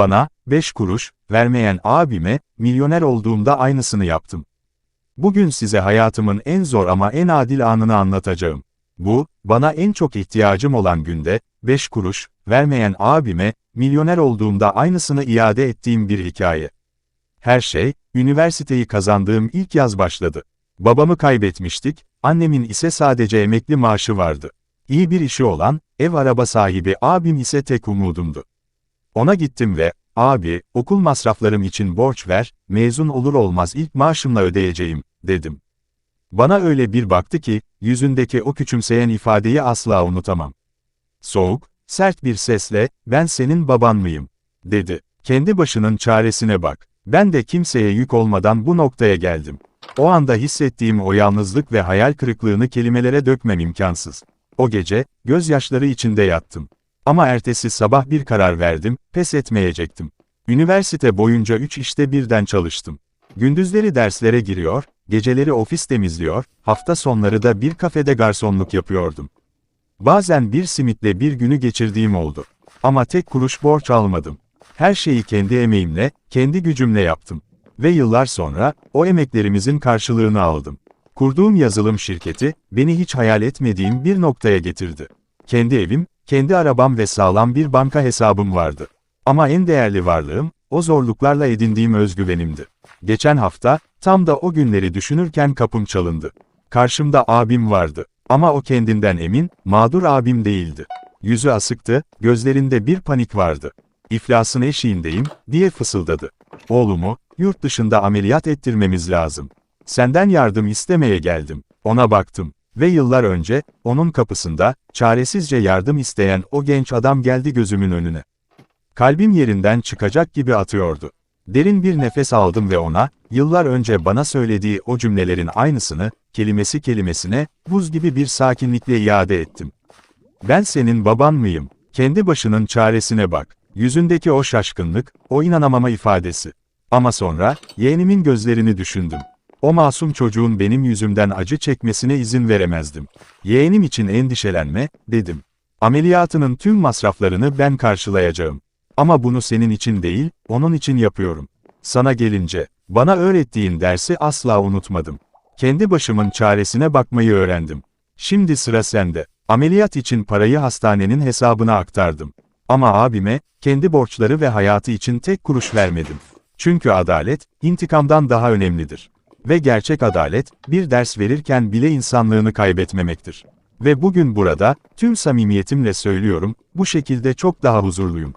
Bana, beş kuruş, vermeyen abime, milyoner olduğumda aynısını yaptım. Bugün size hayatımın en zor ama en adil anını anlatacağım. Bu, bana en çok ihtiyacım olan günde, beş kuruş, vermeyen abime, milyoner olduğumda aynısını iade ettiğim bir hikaye. Her şey, üniversiteyi kazandığım ilk yaz başladı. Babamı kaybetmiştik, annemin ise sadece emekli maaşı vardı. İyi bir işi olan, ev araba sahibi abim ise tek umudumdu. Ona gittim ve, abi, okul masraflarım için borç ver, mezun olur olmaz ilk maaşımla ödeyeceğim, dedim. Bana öyle bir baktı ki, yüzündeki o küçümseyen ifadeyi asla unutamam. Soğuk, sert bir sesle, ben senin baban mıyım? dedi. Kendi başının çaresine bak. Ben de kimseye yük olmadan bu noktaya geldim. O anda hissettiğim o yalnızlık ve hayal kırıklığını kelimelere dökmem imkansız. O gece, gözyaşları içinde yattım. Ama ertesi sabah bir karar verdim, pes etmeyecektim. Üniversite boyunca üç işte birden çalıştım. Gündüzleri derslere giriyor, geceleri ofis temizliyor, hafta sonları da bir kafede garsonluk yapıyordum. Bazen bir simitle bir günü geçirdiğim oldu. Ama tek kuruş borç almadım. Her şeyi kendi emeğimle, kendi gücümle yaptım. Ve yıllar sonra, o emeklerimizin karşılığını aldım. Kurduğum yazılım şirketi, beni hiç hayal etmediğim bir noktaya getirdi. Kendi evim, kendi arabam ve sağlam bir banka hesabım vardı. Ama en değerli varlığım, o zorluklarla edindiğim özgüvenimdi. Geçen hafta, tam da o günleri düşünürken kapım çalındı. Karşımda abim vardı. Ama o kendinden emin, mağdur abim değildi. Yüzü asıktı, gözlerinde bir panik vardı. İflasın eşiğindeyim, diye fısıldadı. Oğlumu, yurt dışında ameliyat ettirmemiz lazım. Senden yardım istemeye geldim. Ona baktım. Ve yıllar önce, onun kapısında, çaresizce yardım isteyen o genç adam geldi gözümün önüne. Kalbim yerinden çıkacak gibi atıyordu. Derin bir nefes aldım ve ona, yıllar önce bana söylediği o cümlelerin aynısını, kelimesi kelimesine, buz gibi bir sakinlikle iade ettim. Ben senin baban mıyım? Kendi başının çaresine bak. Yüzündeki o şaşkınlık, o inanamama ifadesi. Ama sonra, yeğenimin gözlerini düşündüm. O masum çocuğun benim yüzümden acı çekmesine izin veremezdim. Yeğenim için endişelenme, dedim. Ameliyatının tüm masraflarını ben karşılayacağım. Ama bunu senin için değil, onun için yapıyorum. Sana gelince, bana öğrettiğin dersi asla unutmadım. Kendi başımın çaresine bakmayı öğrendim. Şimdi sıra sende. Ameliyat için parayı hastanenin hesabına aktardım. Ama abime, kendi borçları ve hayatı için tek kuruş vermedim. Çünkü adalet, intikamdan daha önemlidir. Ve gerçek adalet, bir ders verirken bile insanlığını kaybetmemektir. Ve bugün burada, tüm samimiyetimle söylüyorum, bu şekilde çok daha huzurluyum.